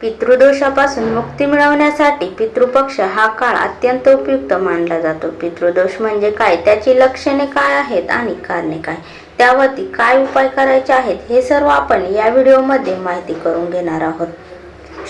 पितृदोषापासून मुक्ती मिळवण्यासाठी पितृपक्ष हा काळ अत्यंत उपयुक्त मानला जातो. पितृदोष म्हणजे काय? त्याची लक्षणे काय आहेत आणि कारणे काय? त्यावरती काय उपाय करायचे आहेत हे सर्व आपण या व्हिडिओमध्ये माहिती करून घेणार आहोत.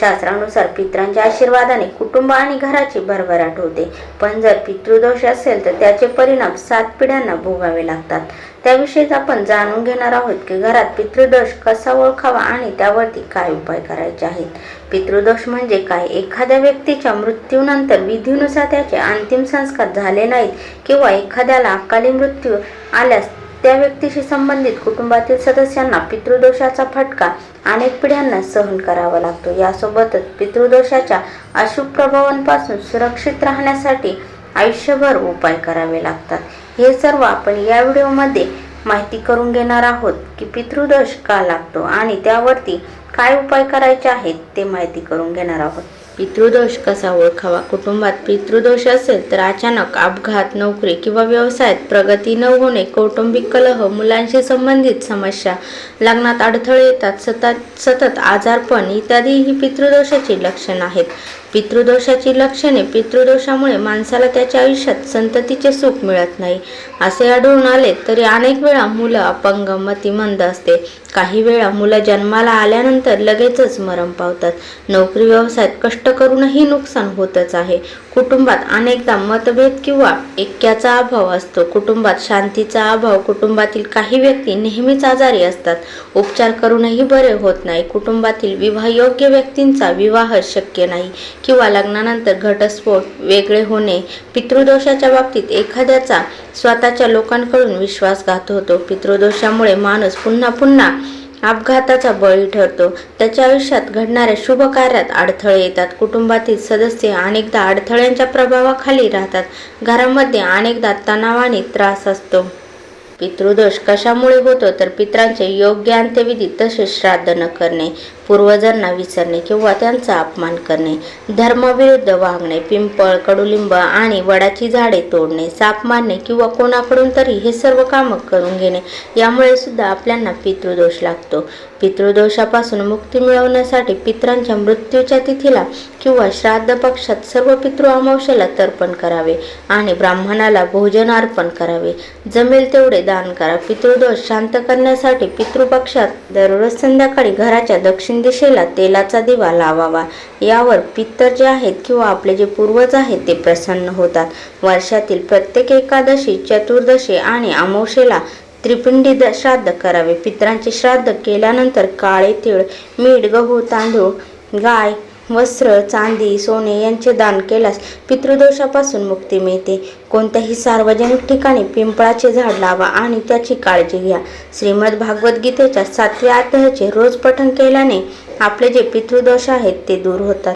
शास्त्रानुसार पित्रांच्या आशीर्वादाने कुटुंब आणि घराची भरभराट होते. पण जर पितृदोष असेल तर त्याचे परिणाम सात पिढ्यांना भोगावे लागतात. त्याविषयीच आपण जाणून घेणार आहोत की घरात पितृदोष कसा ओळखावा आणि त्यावरती काय उपाय करायचे आहेत. पितृदोष म्हणजे काय? एखाद्या व्यक्तीच्या मृत्यूनंतर विधीनुसार त्याचे अंतिम संस्कार झाले नाहीत किंवा एखाद्याला अकाली मृत्यू आल्यास त्या व्यक्तीशी संबंधित कुटुंबातील सदस्यांना पितृदोषाचा फटका अनेक पिढ्यांना सहन करावा लागतो. यासोबतच पितृदोषाच्या अशुभ प्रभावांपासून सुरक्षित राहण्यासाठी आयुष्यभर उपाय करावे लागतात. हे सर्व आपण या व्हिडिओमध्ये माहिती करून घेणार आहोत की पितृदोष का लागतो आणि त्यावरती काय उपाय करायचे आहेत ते माहिती करून घेणार आहोत. पितृदोष कसा ओळखावा? कुटुंबात पितृदोष असेल तर अचानक अपघात नोकरी किंवा व्यवसायात प्रगती न होणे कौटुंबिक कलह मुलांशी संबंधित समस्या लग्नात अडथळे येतात सतत सतत आजारपण इत्यादी ही पितृदोषाची लक्षणं आहेत. पितृदोषाची लक्षणे पितृदोषामुळे माणसाला त्याच्या आयुष्यात संततीचे सुख मिळत नाही. असे आढळून आले तरी अनेक वेळा मुलं अपंग मतिमंद असते. काही वेळा मुलं जन्माला आल्यानंतर लगेचच मरण पावतात. नोकरी व्यवसायात कष्ट करूनही नुकसान होतच आहे. कुटुंबात अनेकदा मतभेद किंवा ऐक्याचा अभाव असतो. कुटुंबात शांतीचा अभाव कुटुंबातील काही व्यक्ती नेहमीच आजारी असतात. उपचार करूनही बरे होत नाही. कुटुंबातील विवाहयोग्य व्यक्तींचा विवाह शक्य नाही किंवा लग्नानंतर घटस्फोट वेगळे होणे. पितृदोषाच्या बाबतीत एखाद्याचा स्वतःच्या लोकांकडून विश्वासघात होतो. पितृदोषामुळे माणूस पुन्हा पुन्हा अपघाताचा बळी ठरतो. त्याच्या आयुष्यात घडणाऱ्या शुभ कार्यात अडथळे येतात. कुटुंबातील सदस्य अनेकदा अडथळ्यांच्या प्रभावाखाली राहतात. घरामध्ये अनेकदा तणावाने त्रास असतो. पितृदोष कशामुळे होतो? तर पित्रांचे योग्य अंत्यविधी तसेच श्राद्ध न करणे. पूर्वजांना विसरणे किंवा त्यांचा अपमान करणे धर्माविरुद्ध वागणे पिंपळ कडुलिंब आणि वडाची झाडे तोडणे साप मारणे किंवा कोणाकडून तरी हे सर्व कामं करून घेणे यामुळे सुद्धा आपल्याला पितृदोष लागतो. पितृदोषापासून मुक्ती मिळवण्यासाठी पित्रांच्या मृत्यूच्या तिथीला किंवा श्राद्ध पक्षात सर्व पितृ अमावस्येला तर्पण करावे आणि ब्राह्मणाला भोजन अर्पण करावे. जमेल तेवढे दान करा. पितृदोष शांत करण्यासाठी पितृपक्षात दररोज संध्याकाळी घराच्या दक्षिण दिशेला तेलाचा दिवा लावावा. यावर पित्तर जे आहेत किंवा आपले जे पूर्वज आहेत ते प्रसन्न होतात. वर्षातील प्रत्येक एकादशी चतुर्दशी आणि अमावस्येला त्रिपिंडी श्राद्ध करावे. पित्रांचे श्राद्ध केल्यानंतर काळे तीळ मीठ गहू तांदूळ गाय वस्त्र चांदी सोने यांचे दान केल्यास पितृदोषापासून मुक्ती मिळते. कोणत्याही सार्वजनिक ठिकाणी पिंपळाचे झाड लावा आणि त्याची काळजी घ्या. श्रीमद भागवद्गीतेच्या सातव्या अध्यायाचे रोज पठण केल्याने आपले जे पितृदोष आहेत ते दूर होतात.